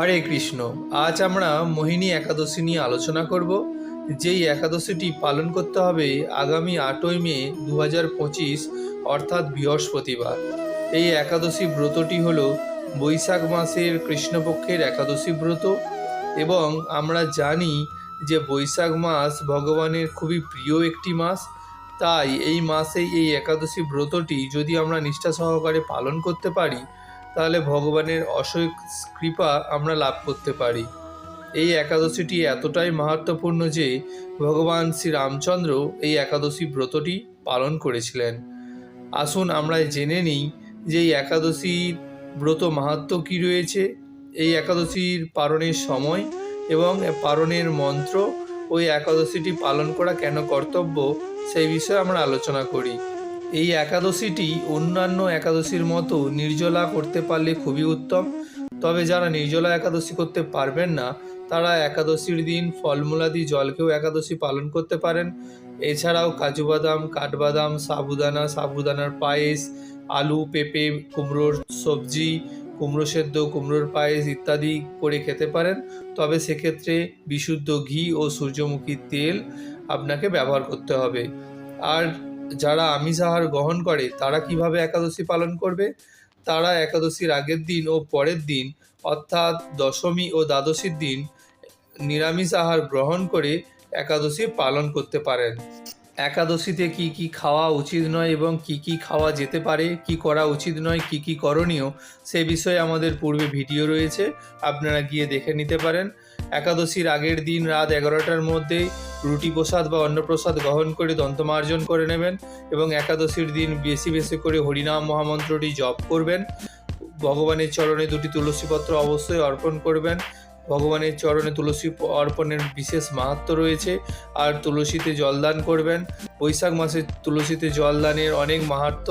হরে কৃষ্ণ। আজ আমরা মোহিনী একাদশী নিয়ে আলোচনা করব। যেই একাদশীটি পালন করতে হবে আগামী আটই মে দু হাজার পঁচিশ, অর্থাৎ বৃহস্পতিবার। এই একাদশী ব্রতটি হল বৈশাখ মাসের কৃষ্ণপক্ষের একাদশী ব্রত এবং আমরা জানি যে বৈশাখ মাস ভগবানের খুবই প্রিয় একটি মাস। তাই এই মাসে এই একাদশী ব্রতটি যদি আমরা নিষ্ঠা সহকারে পালন করতে পারি তাহলে ভগবানের অসৈক কৃপা আমরা লাভ করতে পারি। এই একাদশীটি এতটাই মাহাত্মপূর্ণ যে ভগবান শ্রীরামচন্দ্র এই একাদশী ব্রতটি পালন করেছিলেন। আসুন আমরা জেনে নিই যে এই একাদশীর ব্রত মাহাত্ম কী রয়েছে, এই একাদশীর পালনের সময় এবং পালনের মন্ত্র ওই একাদশীটি পালন করা কেন কর্তব্য সেই বিষয়ে আমরা আলোচনা করি। এই একাদশীটি অন্যান্য একাদশীর মতো নির্জলা করতে পারলে খুবই উত্তম। তবে যারা নির্জলা একাদশী করতে পারবেন না, তারা একাদশীর দিন ফলমূলাদি জলকেও একাদশী পালন করতে পারেন। এছাড়াও কাজু বাদাম কাঠবাদাম, সাবুদানা, সাবুদানার পায়েস, আলু, পেঁপে, কুমড়োর সবজি, কুমড়ো সেদ্ধ, কুমড়োর পায়েস ইত্যাদি করে খেতে পারেন। তবে সেক্ষেত্রে বিশুদ্ধ ঘি ও সূর্যমুখীর তেল আপনাকে ব্যবহার করতে হবে। আর যারা আমিষ আহার গ্রহণ করে, তারা কীভাবে একাদশী পালন করবে? তারা একাদশীর আগের দিন ও পরের দিন, অর্থাৎ দশমী ও দ্বাদশীর দিন, নিরামিষ আহার গ্রহণ করে একাদশী পালন করতে পারেন। একাদশীতে কি কি খাওয়া উচিত নয় এবং কি কি খাওয়া যেতে পারে, কি করা উচিত নয়, কি কি করণীয়, সে বিষয়ে আমাদের পূর্বে ভিডিও রয়েছে, আপনারা গিয়ে দেখে নিতে পারেন। একাদশীর আগের দিন রাত এগারোটার মধ্যে রুটি প্রসাদ বা অন্নপ্রসাদ গ্রহণ করে দন্তমার্জন করে নেবেন এবং একাদশীর দিন বেশি বেশি করে হরিনাম মহামন্ত্রটি জপ করবেন। ভগবানের চরণে দুটি তুলসীপত্র অবশ্যই অর্পণ করবেন। ভগবানের চরণে তুলসী অর্পণের বিশেষ মাহাত্ম রয়েছে, আর তুলসীতে জলদান করবেন। বৈশাখ মাসে তুলসীতে জলদানের অনেক মাহাত্ম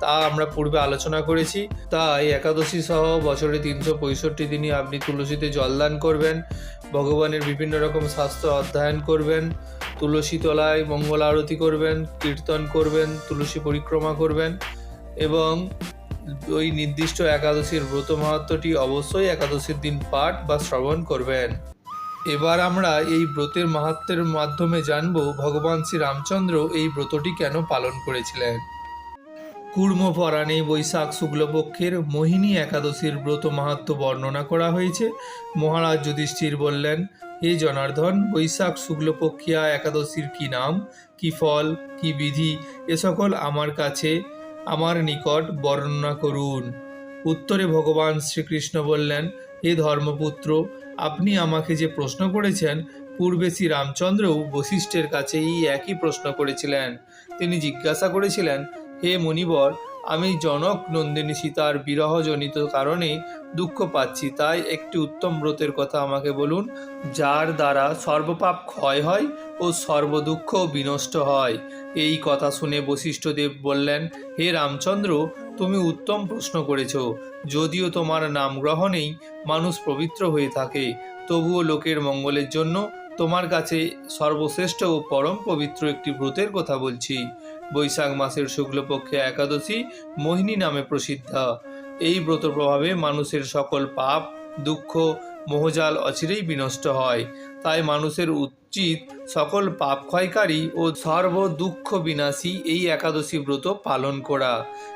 তা আমরা পূর্বে আলোচনা করেছি। তাই একাদশী সহ বছরে তিনশো পঁয়ষট্টি দিনই আপনি তুলসীতে জলদান করবেন। ভগবানের বিভিন্ন রকম শাস্ত্র অধ্যয়ন করবেন। তুলসী তলায় মঙ্গল আরতি করবেন, কীর্তন করবেন, তুলসী পরিক্রমা করবেন এবং ওই নির্দিষ্ট একাদশীর ব্রত মাহাত্মটি অবশ্যই একাদশীর দিন পাঠ বা শ্রবণ করবেন। এবার আমরা এই ব্রতের মাহাত্মের মাধ্যমে জানব ভগবান শ্রী রামচন্দ্র এই ব্রতটি কেন পালন করেছিলেন। কুর্ম পরাণে বৈশাখ শুক্লপক্ষের মোহিনী একাদশীর ব্রত মাহাত্ম বর্ণনা করা হয়েছে। মহারাজ যুধিষ্ঠির বললেন, হে জনার্দন, বৈশাখ শুক্লপক্ষিয়া একাদশীর কি নাম, কি ফল, কি বিধি, এ সকল আমার কাছে আমার নিকট বর্ণনা করুন। উত্তরে ভগবান শ্রীকৃষ্ণ বললেন, হে ধর্মপুত্র, আপনি আমাকে যে প্রশ্ন করেছেন, পূর্বে শ্রী রামচন্দ্রও বশিষ্ঠের কাছে এই একই প্রশ্ন করেছিলেন। তিনি জিজ্ঞাসা করেছিলেন, হে মণিবর আমি জনক নন্দিনী সীতার বিরহজনিত কারণে দুঃখ পাচ্ছি, তাই একটি উত্তম ব্রতের কথা আমাকে বলুন, যার দ্বারা সর্বপাপ ক্ষয় হয় ও সর্বদুঃখ বিনষ্ট হয়। এই কথা শুনে বশিষ্ঠদেব বললেন, হে রামচন্দ্র, তুমি উত্তম প্রশ্ন করেছ। যদিও তোমার নাম গ্রহণেই মানুষ পবিত্র হয়ে থাকে, তবুও লোকের মঙ্গলের জন্য তোমার কাছে সর্বশ্রেষ্ঠ ও পরম পবিত্র একটি ব্রতের কথা বলছি। বৈশাখ মাসের শুক্লপক্ষে একাদশী মোহিনী নামে প্রসিদ্ধ। এই ব্রত প্রভাবে মানুষের সকল পাপ, দুঃখ, মোহজাল অচিরেই বিনষ্ট হয়। তাই মানুষের উচিত সকল পাপ ক্ষয়কারী ও সর্ব দুঃখ বিনাশী এই একাদশী ব্রত পালন করা।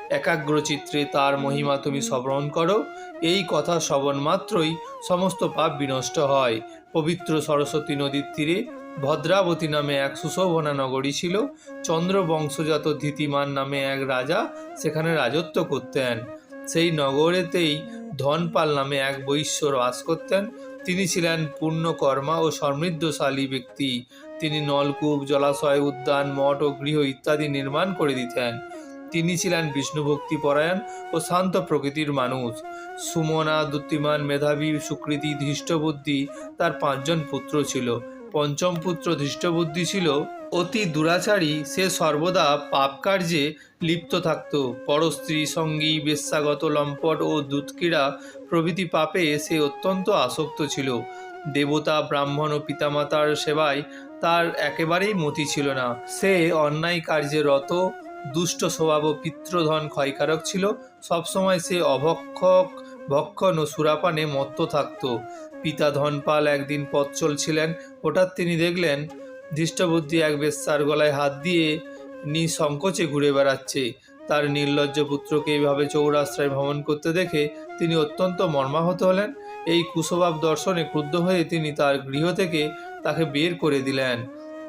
একাগ্রচিত্রে তার মহিমা তুমি স্মরণ করো। এই কথা শ্রবণ মাত্রই সমস্ত পাপ বিনষ্ট হয়। পবিত্র সরস্বতী নদীর তীরে ভদ্রাবতী নামে এক সুশোভনা নগরী ছিল। চন্দ্র বংশজাত ধীতিমান নামে এক রাজা সেখানে রাজত্ব করতেন। সেই নগরেতেই ধনপাল নামে এক বৈশ্য বাস করতেন। তিনি ছিলেন পূর্ণকর্মা ও সমৃদ্ধশালী ব্যক্তি। তিনি নলকূপ, জলাশয় উদ্যান, মঠ ও গৃহ ইত্যাদি নির্মাণ করে দিতেন। তিনি ছিলেন বিষ্ণুভক্তি পরায়ণ ও শান্ত প্রকৃতির মানুষ। সুমনা দুত্তিমান মেধাবী, সুকৃতি, ধৃষ্টবুদ্ধি তার পাঁচজন পুত্র ছিল। পঞ্চম পুত্র ধৃষ্টবুদ্ধি ছিল অতি দুরাচারী, সে সর্বদা পাপ কার্যে লিপ্ত থাকত। পরস্ত্রী সঙ্গী, বেশ্যাগত লম্পট ও দুৎক্রীড়া প্রভৃতি পাপে সে অত্যন্ত আসক্ত ছিল। দেবতা, ব্রাহ্মণ ও পিতামাতার সেবায় তার একেবারেই মতি ছিল না। সে অন্যায় কার্যে রত, দুষ্ট স্বভাব ও পিতৃধন ক্ষয়কারক ছিল। সবসময় সে অভক্ষক ভক্ষণ ও সুরাপানে মত্ত থাকত। পিতা ধনপাল একদিন পথ চলছিলেন। হঠাৎ তিনি দেখলেন, ধৃষ্টবুদ্ধি এক বেশ্যার গলায় হাত দিয়ে নিঃসংকোচে ঘুরে বেড়াচ্ছে। তার নির্লজ্জ পুত্রকে এইভাবে চৌরাস্ত্রায় ভ্রমণ করতে দেখে তিনি অত্যন্ত মর্মাহত হলেন। এই কুশভাব দর্শনে ক্রুদ্ধ হয়ে তিনি তার গৃহ থেকে তাকে বের করে দিলেন।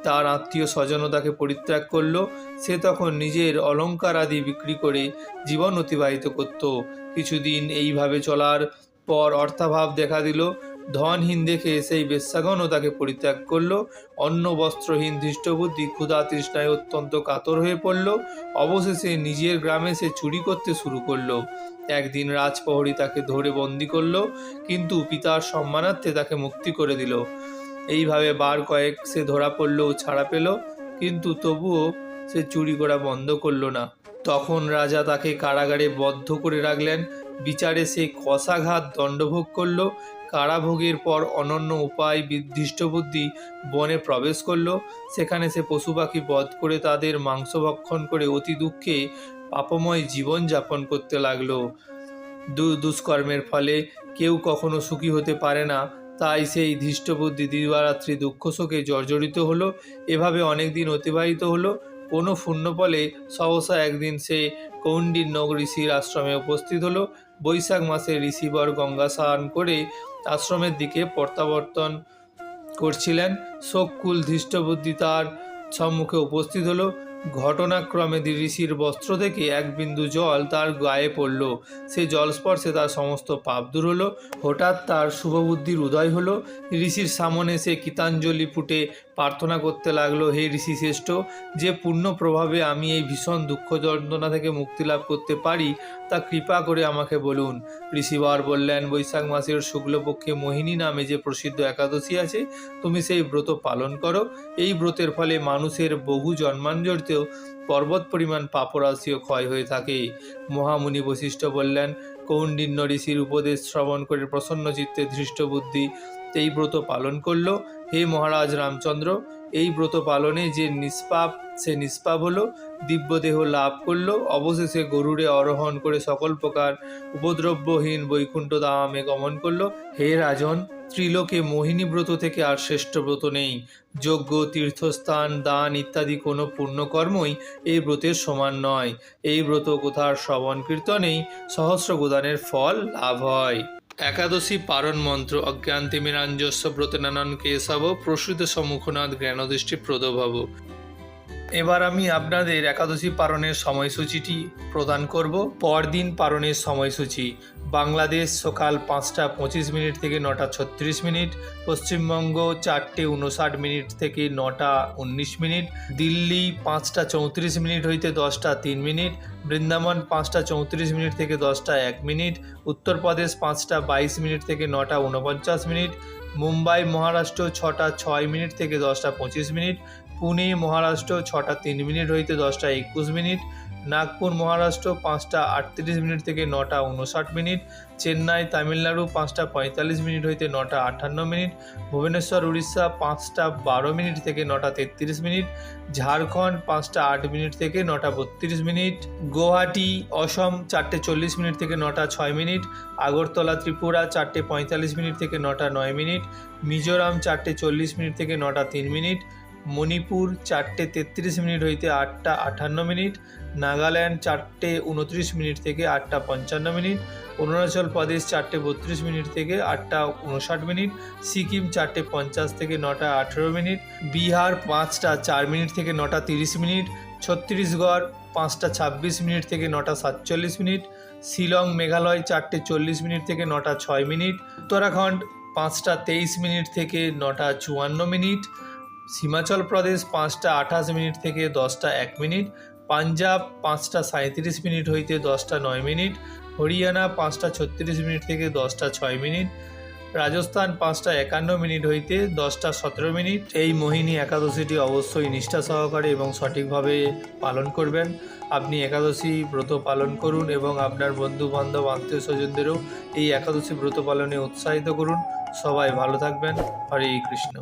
তার আত্মীয় স্বজনও তাকে পরিত্যাগ করল। সে তখন নিজের অলংকার আদি বিক্রি করে জীবন অতিবাহিত করত। কিছুদিন এইভাবে চলার পর অর্থাভাব দেখা দিল। ধনহীন দেখে সেই বেশ্যাগণও তাকে পরিত্যাগ করল। অন্ন, বস্ত্রহীন, ধৃষ্টবুদ্ধি, ক্ষুধা তৃষ্ণায় অত্যন্ত কাতর হয়ে পড়ল। অবশেষে নিজের গ্রামে সে চুরি করতে শুরু করল। একদিন রাজপ্রহরী তাকে ধরে বন্দি করল, কিন্তু পিতার সম্মানার্থে তাকে মুক্তি করে দিল। এইভাবে বার কয়েক সে ধরা পড়ল ছাড়া পেল, কিন্তু তবুও সে চুরি করা বন্ধ করল না। তখন রাজা তাকে কারাগারে বদ্ধ করে রাখলেন। বিচারে সে কষাঘাত দণ্ডভোগ করল। কারাভোগের পর অনন্য উপায় বুদ্ধি বনে প্রবেশ করল। সেখানে সে পশু পাখি বধ করে তাদের মাংস ভক্ষণ করে অতি দুঃখে পাপময় জীবন যাপন করতে লাগল। দুষ্কর্মের ফলে কেউ কখনো সুখী হতে পারে না। তাই সেই ধৃষ্টবুদ্ধি দিবারাত্রি দুঃখ শোকে জর্জরিত হলো, এভাবে অনেক দিন অতিবাহিত হলো। কোনো পুণ্যফলে সহসা একদিন সে কৌণ্ডিন্য ঋষির আশ্রমে উপস্থিত হলো। বৈশাখ মাসে ঋষিবর গঙ্গা স্নান করে আশ্রমের দিকে প্রত্যাবর্তন করছিলেন। শোককুল ধৃষ্টবুদ্ধি তার সম্মুখে উপস্থিত হলো। ঘটনাক্রমে ঋষির বস্ত্র থেকে এক বিন্দু জল তার গায়ে পড়ল। সে জলস্পর্শে তার সমস্ত পাপ দূর হলো। হঠাৎ তার শুভবুদ্ধির উদয় হলো। ঋষির সামনে সে কীতাঞ্জলি ফুটে প্রার্থনা করতে লাগল, হে ঋষি শ্রেষ্ঠ, যে পূর্ণ প্রভাবে আমি এই ভীষণ দুঃখ যন্ত্রণা থেকে মুক্তি লাভ করতে পারি, তা কৃপা করে আমাকে বলুন। ঋষিবার বললেন, বৈশাখ মাসের শুক্লপক্ষে মোহিনী নামে যে প্রসিদ্ধ একাদশী আছে, তুমি সেই ব্রত পালন করো। এই ব্রতের ফলে মানুষের বহু জন্মাঞ্জলিতেও পর্বত পরিমাণ পাপরাশিও ক্ষয় হয়ে থাকে। মহামুনি বশিষ্ঠ বললেন কৌণ্ডিন্য ঋষির উপদেশ শ্রবণ করে প্রসন্ন চিত্তে ধৃষ্ট বুদ্ধি, এই ব্রত পালন করল। হে মহারাজ রামচন্দ্র, এই ব্রত পালনে যে নিষ্পাপ, সে নিষ্পাপ হলো, দিব্যদেহ লাভ করল, অবশেষে গরুড়ে আরোহণ করে সকল প্রকার উপদ্রব্যহীন বৈকুণ্ঠ দামে গমন করল। হে রাজন, ত্রিলোকে মোহিনী ব্রত থেকে আর শ্রেষ্ঠ ব্রত নেই। যজ্ঞ, তীর্থস্থান, দান ইত্যাদি কোনো পুণ্যকর্মই এই ব্রতের সমান নয়। এই ব্রত কোথার শ্রবণ কীর্তনেই সহস্র গোদানের ফল লাভ হয়। একাদশী পারণ মন্ত্র অজ্ঞান্তিমিরাঞ্জস্ব ব্রতনানন কেশব, প্রসূত সম্মুখনাথ জ্ঞানদৃষ্টি প্রদভব। এবার আমি আপনাদের একাদশী পারণের সময়সূচিটি প্রদান করব। পরদিন পারণের সময়সূচি বাংলাদেশ সকাল পাঁচটা পঁচিশ মিনিট থেকে নটা ছত্রিশ মিনিট, পশ্চিমবঙ্গ চারটে উনষাট মিনিট থেকে নটা উনিশ মিনিট, দিল্লি পাঁচটা চৌত্রিশ মিনিট হইতে দশটা তিন মিনিট, বৃন্দাবন পাঁচটা চৌত্রিশ মিনিট থেকে দশটা এক মিনিট, উত্তরপ্রদেশ পাঁচটা বাইশ মিনিট থেকে নটা উনপঞ্চাশ মিনিট, মুম্বাই, মহারাষ্ট্র ছটা ছয় মিনিট থেকে দশটা পঁচিশ মিনিট, পুনে, মহারাষ্ট্র ছটা তিন মিনিট হইতে দশটা একুশ মিনিট নাগপুর, মহারাষ্ট্র পাঁচটা আটত্রিশ মিনিট থেকে নটা উনষাট মিনিট, চেন্নাই, তামিলনাড়ু পাঁচটা পঁয়তাল্লিশ মিনিট হইতে নটা আটান্ন মিনিট, ভুবনেশ্বর, উড়িষ্যা পাঁচটা বারো মিনিট থেকে নটা তেত্রিশ মিনিট, ঝাড়খণ্ড পাঁচটা আট মিনিট থেকে নটা বত্রিশ মিনিট, গুয়াহাটি, অসম চারটে চল্লিশ মিনিট থেকে নটা ছয় মিনিট, আগরতলা, ত্রিপুরা চারটে পঁয়তাল্লিশ মিনিট থেকে নটা নয় মিনিট, মিজোরাম চারটে চল্লিশ মিনিট থেকে নটা তিন মিনিট মণিপুর চারটে তেত্রিশ মিনিট হইতে আটটা আটান্ন মিনিট, নাগাল্যান্ড চারটে উনত্রিশ মিনিট থেকে আটটা পঞ্চান্ন মিনিট, অরুণাচল প্রদেশ চারটে বত্রিশ মিনিট থেকে আটটা উনষাট মিনিট, সিকিম চারটে পঞ্চাশ থেকে নটা আঠেরো মিনিট, বিহার পাঁচটা চার মিনিট থেকে নটা তিরিশ মিনিট, ছত্তিশগড় পাঁচটা ছাব্বিশ মিনিট থেকে নটা সাতচল্লিশ মিনিট, শিলং মেঘালয় চারটে চল্লিশ মিনিট থেকে নটা ছয় মিনিট, উত্তরাখণ্ড পাঁচটা তেইশ মিনিট থেকে নটা চুয়ান্ন মিনিট হিমাচল প্রদেশ পাঁচটা আঠাশ মিনিট থেকে দশটা এক মিনিট, পাঞ্জাব পাঁচটা সাঁত্রিশ মিনিট হইতে দশটা নয় মিনিট, হরিয়ানা পাঁচটা ছত্রিশ মিনিট থেকে দশটা ছয় মিনিট, রাজস্থান পাঁচটা একান্ন মিনিট হইতে দশটা সতেরো মিনিট। এই মোহিনী একাদশীটি অবশ্যই নিষ্ঠা সহকারে এবং সঠিকভাবে পালন করবেন। আপনি একাদশী ব্রত পালন করুন এবং আপনার বন্ধু বান্ধব আত্মীয় স্বজনদেরও এই একাদশী ব্রত পালনে উৎসাহিত করুন। সবাই ভালো থাকবেন। হরে কৃষ্ণ।